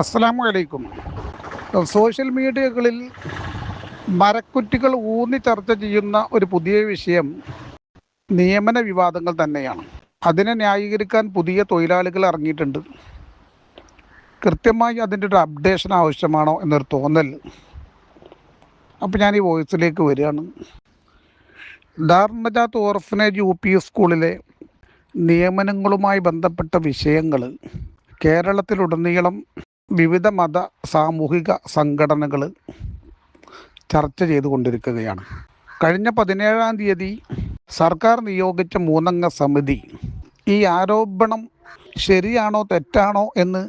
അസ്സലാമു അലൈക്കും. സോഷ്യൽ മീഡിയകളിൽ മരക്കുറ്റികൾ ഊന്നി ചർച്ച ചെയ്യുന്ന ഒരു പുതിയ വിഷയം നിയമന വിവാദങ്ങൾ തന്നെയാണ്. അതിനെ ന്യായീകരിക്കാൻ പുതിയ തൊഴിലാളികൾ ഇറങ്ങിയിട്ടുണ്ട്. കൃത്യമായി അതിന്റെ ഒരു അപ്ഡേഷൻ ആവശ്യമാണോ എന്നൊരു തോന്നൽ. അപ്പോൾ ഞാൻ ഈ വോയിസിലേക്ക് വരികയാണ്. ദാർനജാത്ത് ഓർഫനേജ് യു പി സ്കൂളിലെ നിയമനങ്ങളുമായി ബന്ധപ്പെട്ട വിഷയങ്ങൾ കേരളത്തിലുടനീളം വിവിധ മത സാമൂഹിക സംഘടനകൾ ചർച്ച ചെയ്തുകൊണ്ടിരിക്കുകയാണ് കഴിഞ്ഞ പതിനേഴാം തീയതി സർക്കാർ നിയോഗിച്ച മൂന്നംഗ സമിതി ഈ ആരോപണം ശരിയാണോ തെറ്റാണോ എന്ന്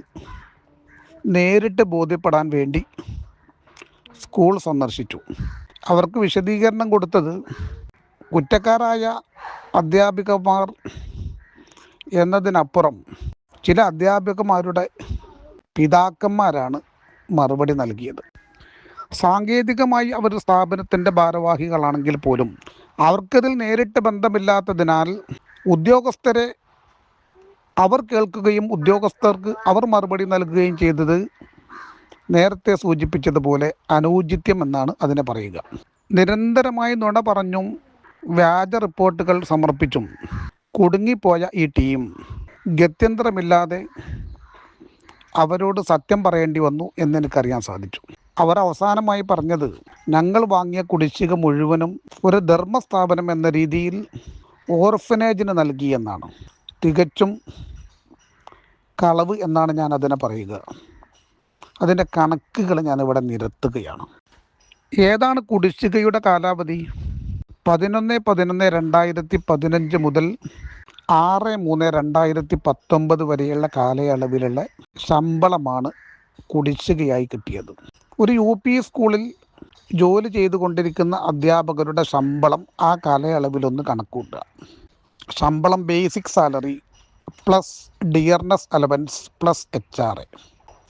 നേരിട്ട് ബോധ്യപ്പെടാൻ വേണ്ടി സ്കൂൾ സന്ദർശിച്ചു. അവർക്ക് വിശദീകരണം കൊടുത്തത് കുറ്റക്കാരായ അധ്യാപികമാർ എന്നതിനപ്പുറം ചില അധ്യാപികമാരുടെ പിതാക്കന്മാരാണ് മറുപടി നൽകിയത്. സാങ്കേതികമായി അവർ സ്ഥാപനത്തിന്റെ ഭാരവാഹികളാണെങ്കിൽ പോലും അവർക്കതിൽ നേരിട്ട് ബന്ധമില്ലാത്തതിനാൽ ഉദ്യോഗസ്ഥരെ അവർ കേൾക്കുകയും ഉദ്യോഗസ്ഥർക്ക് അവർ മറുപടി നൽകുകയും ചെയ്തത് നേരത്തെ സൂചിപ്പിച്ചതുപോലെ അനൗചിത്യം എന്നാണ് അതിനെ പറയുക. നിരന്തരമായി നുണ പറഞ്ഞും വ്യാജ റിപ്പോർട്ടുകൾ സമർപ്പിച്ചും കുടുങ്ങിപ്പോയ ഈ ടീം ഗത്യന്തരമില്ലാതെ അവരോട് സത്യം പറയേണ്ടി വന്നു എന്നെനിക്കറിയാൻ സാധിച്ചു. അവർ അവസാനമായി പറഞ്ഞത് ഞങ്ങൾ വാങ്ങിയ കുടിശ്ശിക മുഴുവനും ഒരു ധർമ്മസ്ഥാപനം എന്ന രീതിയിൽ ഓർഫനേജിന് നൽകി എന്നാണ്. തികച്ചും കളവ് എന്നാണ് ഞാൻ അതിനെ പറയുക. അതിന്റെ കണക്കുകൾ ഞാനിവിടെ നിരത്തുകയാണ്. ഏതാണ് കുടിശ്ശികയുടെ കാലാവധി? പതിനൊന്ന് പതിനൊന്ന് രണ്ടായിരത്തി പതിനഞ്ച് മുതൽ ആറ് മൂന്ന് രണ്ടായിരത്തി പത്തൊമ്പത് വരെയുള്ള കാലയളവിലുള്ള ശമ്പളമാണ് കുടിശ്ശികയായി കിട്ടിയത്. ഒരു യു പി സ്കൂളിൽ ജോലി ചെയ്തുകൊണ്ടിരിക്കുന്ന അധ്യാപകരുടെ ശമ്പളം ആ കാലയളവിലൊന്ന് കണക്കൂട്ടുക. ശമ്പളം basic salary plus dearness allowance plus H R A.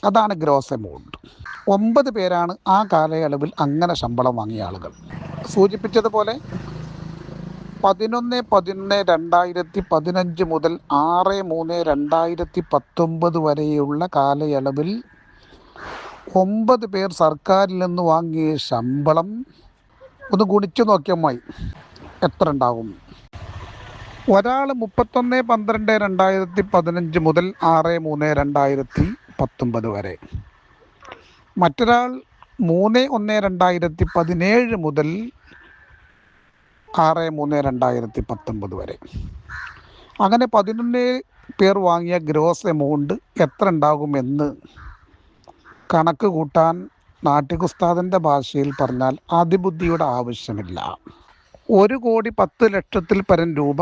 അതാണ് ഗ്രോസ് എമൗണ്ട്. ഒമ്പത് പേരാണ് ആ കാലയളവിൽ അങ്ങനെ ശമ്പളം വാങ്ങിയ ആളുകൾ. സൂചിപ്പിച്ചതുപോലെ പതിനൊന്ന് പതിനൊന്ന് രണ്ടായിരത്തി പതിനഞ്ച് മുതൽ ആറ് മൂന്ന് രണ്ടായിരത്തി പത്തൊമ്പത് വരെയുള്ള കാലയളവിൽ ഒമ്പത് പേർ സർക്കാരിൽ നിന്ന് വാങ്ങിയ ശമ്പളം ഒന്ന് ഗുണിച്ചു നോക്കിയാൽ മതി. എത്ര ഉണ്ടാകും ഒരാൾ മുപ്പത്തൊന്ന് പന്ത്രണ്ട് രണ്ടായിരത്തി പതിനഞ്ച് മുതൽ ആറ് മൂന്ന് രണ്ടായിരത്തി പത്തൊമ്പത് വരെ. മറ്റൊരാൾ മൂന്ന് ഒന്ന് രണ്ടായിരത്തി പതിനേഴ് മുതൽ ആറ് മൂന്ന് രണ്ടായിരത്തി പത്തൊമ്പത് വരെ. അങ്ങനെ പതിനൊന്ന് പേർ വാങ്ങിയ ഗ്രോസ് എമൗണ്ട് എത്ര ഉണ്ടാകുമെന്ന് കണക്ക് കൂട്ടാൻ നാട്ടികുസ്താദിന്റെ ഭാഷയിൽ പറഞ്ഞാൽ അതിബുദ്ധിയുടെ ആവശ്യമില്ല. ഒരു കോടി പത്ത് ലക്ഷത്തിൽ പരം രൂപ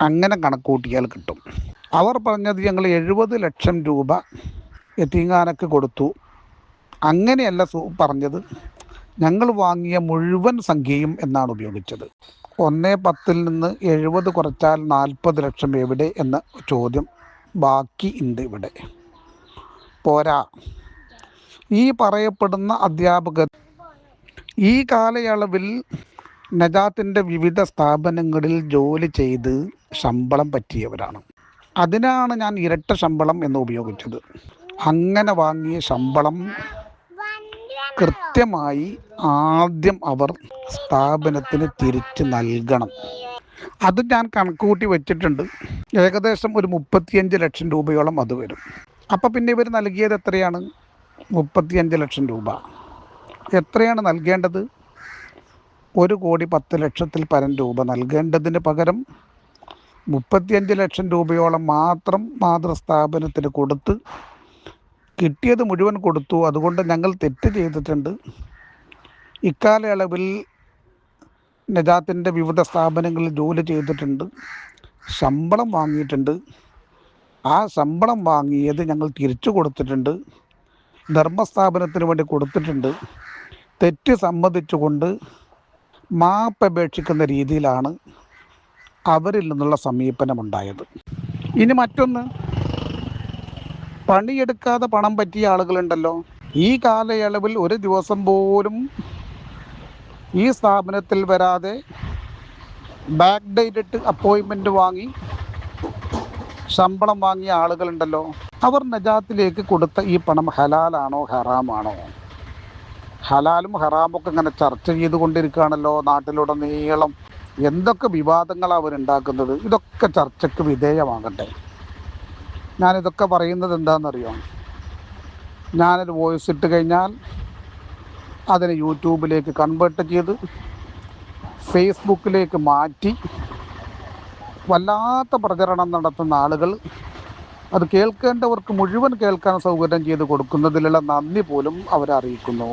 അങ്ങനെ കണക്കൂട്ടിയാൽ കിട്ടും. അവർ പറഞ്ഞത് ഞങ്ങൾ എഴുപത് ലക്ഷം രൂപ എത്തിങ്ങാനക്ക് കൊടുത്തു. അങ്ങനെയല്ല പറഞ്ഞത്. ഞങ്ങൾ വാങ്ങിയ മുഴുവൻ സംഖ്യയും എന്നാണ് ഉപയോഗിച്ചത്. ഒന്ന് പത്തിൽ നിന്ന് എഴുപത് കുറച്ചാൽ നാൽപ്പത് ലക്ഷം എവിടെ എന്ന ചോദ്യം ബാക്കി ഉണ്ട് ഇവിടെ. പോരാ. ഈ പറയപ്പെടുന്ന അധ്യാപകർ ഈ കാലയളവിൽ നജാത്തിന്റെ വിവിധ സ്ഥാപനങ്ങളിൽ ജോലി ചെയ്ത് ശമ്പളം പറ്റിയവരാണ്. അതിനാണ് ഞാൻ ഇരട്ട ശമ്പളം എന്ന് ഉപയോഗിച്ചത്. അങ്ങനെ വാങ്ങിയ ശമ്പളം കൃത്യമായി ആദ്യം അവർ സ്ഥാപനത്തിന് തിരിച്ചു നൽകണം. അത് ഞാൻ കണക്കുകൂട്ടി വെച്ചിട്ടുണ്ട്. ഏകദേശം ഒരു മുപ്പത്തിയഞ്ച് ലക്ഷം രൂപയോളം അത് വരും. അപ്പം പിന്നെ ഇവർ നൽകിയത് എത്രയാണ്? മുപ്പത്തിയഞ്ച് ലക്ഷം രൂപ. എത്രയാണ് നൽകേണ്ടത്? ഒരു കോടി പത്ത് ലക്ഷത്തിൽ പരം രൂപ നൽകേണ്ടതിന് പകരം മുപ്പത്തിയഞ്ച് ലക്ഷം രൂപയോളം മാത്രം മാതൃസ്ഥാപനത്തിന് കൊടുത്ത് കിട്ടിയത് മുഴുവൻ കൊടുത്തു. അതുകൊണ്ട് ഞങ്ങൾ തെറ്റ് ചെയ്തിട്ടുണ്ട്. ഇക്കാലയളവിൽ നജാത്തിന്റെ വിവിധ സ്ഥാപനങ്ങളിൽ ജോലി ചെയ്തിട്ടുണ്ട്. ശമ്പളം വാങ്ങിയിട്ടുണ്ട്. ആ ശമ്പളം വാങ്ങിയത് ഞങ്ങൾ തിരിച്ചു കൊടുത്തിട്ടുണ്ട്. ധർമ്മസ്ഥാപനത്തിന് വേണ്ടി കൊടുത്തിട്ടുണ്ട്. തെറ്റ് സമ്മതിച്ചുകൊണ്ട് മാപ്പ് അപേക്ഷിക്കുന്ന രീതിയിലാണ് അവരിൽ നിന്നുള്ള സമീപനമുണ്ടായത്. ഇനി മറ്റൊന്ന്. പണിയെടുക്കാതെ പണം പറ്റിയ ആളുകളുണ്ടല്ലോ. ഈ കാലയളവിൽ ഒരു ദിവസം പോലും ഈ സ്ഥാപനത്തിൽ വരാതെ ബാക്ക് ഡേറ്റ് ഇട്ട് അപ്പോയിൻമെന്റ് വാങ്ങി ശമ്പളം വാങ്ങിയ ആളുകളുണ്ടല്ലോ. അവർ നജാത്തിലേക്ക് കൊടുത്ത ഈ പണം ഹലാലാണോ ഹറാമാണോ? ഹലാലും ഹറാമൊക്കെ ഇങ്ങനെ ചർച്ച ചെയ്തുകൊണ്ടിരിക്കുകയാണല്ലോ നാട്ടിലുടനീളം. എന്തൊക്കെ വിവാദങ്ങളാണ് അവരുണ്ടാക്കുന്നത്? ഇതൊക്കെ ചർച്ചയ്ക്ക് വിധേയമാകട്ടെ. ഞാനിതൊക്കെ പറയുന്നത് എന്താണെന്നറിയോ? ഞാനൊരു വോയിസ് ഇട്ട് കഴിഞ്ഞാൽ അതിനെ യൂട്യൂബിലേക്ക് കൺവേർട്ട് ചെയ്ത് ഫേസ്ബുക്കിലേക്ക് മാറ്റി വല്ലാത്ത പ്രചരണം നടത്തുന്ന ആളുകൾ അത് കേൾക്കേണ്ടവർക്ക് മുഴുവൻ കേൾക്കാൻ സൗകര്യം ചെയ്ത് കൊടുക്കുന്നതിലുള്ള നന്ദി പോലും അവരറിയിക്കുന്നു